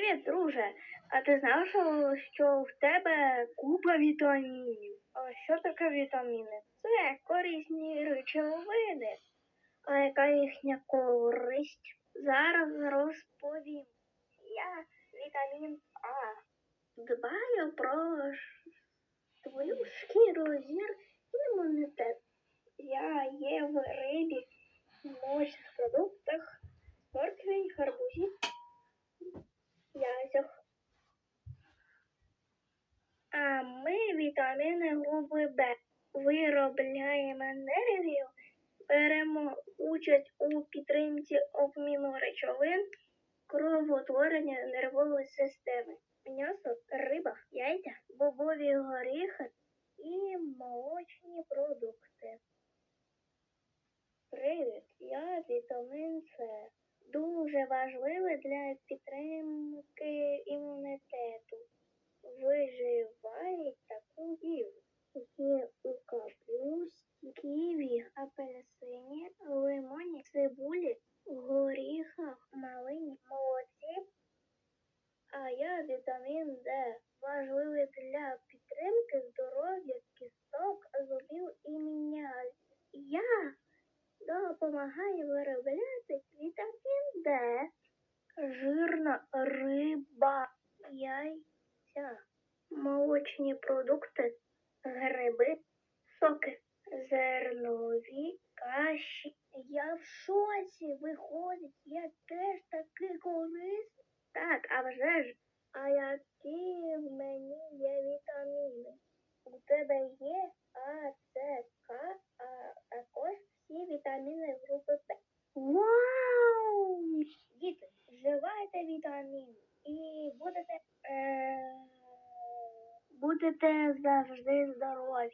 Привіт, друже. А ти знав, що, в тебе купа вітамінів? А що таке вітаміни? Це корисні речовини. А яка їхня користь? Зараз розповім. Я вітамін А. Дбаю про твою шкіру, зір імунітет. Я є в рибі, молочних продуктах, моркві, гарбузі, вітаміни групи Б виробляємо енергію, беремо участь у підтримці обміну речовин, кровотворення нервової системи, м'ясо, риба, яйця, бобові горіхи і молочні продукти. Привіт, я вітамін С. Дуже важливий для підтримки імунітету. Ківі, апельсині, лимоні, цибулі, горіхах, малині, молоці. А я вітамін Д. Важливий для підтримки здоров'я кісток, зубів і міняль. Я допомагаю виробляти вітамін Д. Жирна риба, яйця, молочні продукти, гриби, соки, зернові каші. Я в шоці виходить, я теж такий корисний. Так, а вже ж. А які в мені є вітаміни? У тебе є А, С, К, а також всі вітаміни групи П. Вау! Діти, вживайте вітаміни і будете, е, будете завжди здорові.